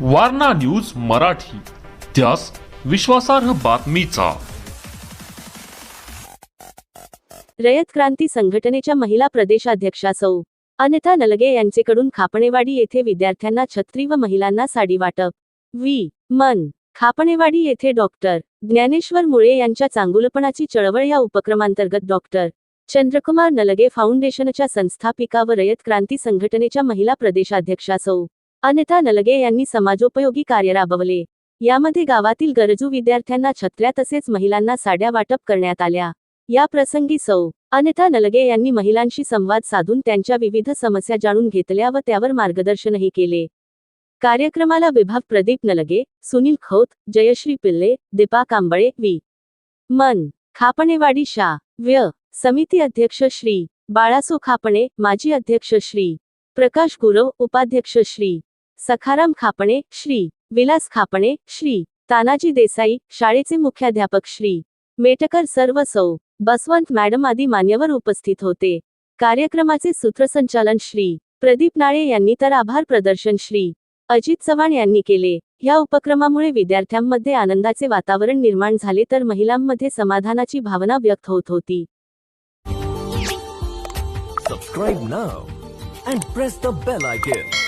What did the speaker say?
Warna news Marathi. त्यास विश्वासार्ह बातमीचा. रयत क्रांती संघटनेच्या महिला प्रदेशाध्यक्षा सौ. अनिता नलगे यांचेकडून खापणेवाडी येथे विद्यार्थ्यांना छत्री व महिलांना साडी वाटप. वी मन. खापणेवाडी येथे डॉक्टर ज्ञानेश्वर मुळे यांच्या चांगुलपणाची चळवळ या उपक्रमांतर्गत डॉक्टर चंद्रकुमार नलगे फाउंडेशनच्या संस्थापिका व रयत क्रांती संघटनेच्या महिला प्रदेशाध्यक्षा सौ. अन्यथा नलगे यांनी समाजोपयोगी कार्य राबवले. यामध्ये गावातील गरजू विद्यार्थ्यांना छत्र्या तसेच महिलांना साड्या वाटप करण्यात आल्या. या प्रसंगी सौ. अन्यथा नलगे यांनी महिलांशी संवाद साधून त्यांच्या विविध समस्या जाणून घेतल्या व त्यावर मार्गदर्शनही केले. कार्यक्रमाला विभाग प्रदीप नलगे सुनील खोत जयश्री पिल्ले दीपा कांबळे वी मन. खापणेवाडी शा. व्य. समिती अध्यक्ष श्री. बाळासो खापणे माजी अध्यक्ष श्री. प्रकाश गुरव उपाध्यक्ष श्री. सखाराम खापणे श्री. विलास खापणे श्री. तानाजी देसाई शाळेचे मुख्याध्यापक श्री. मेटकर सर्व सौ. बसवंत मॅडम आदी मान्यवर उपस्थित होते. कार्यक्रमाचे सूत्रसंचालन श्री. प्रदीप नाळे यांनी तर आभार प्रदर्शन श्री. अजित चव्हाण यांनी केले. या उपक्रमामुळे विद्यार्थ्यांमध्ये आनंदाचे वातावरण निर्माण झाले तर महिलांमध्ये समाधानाची भावना व्यक्त होत होती. Subscribe now and press the bell icon.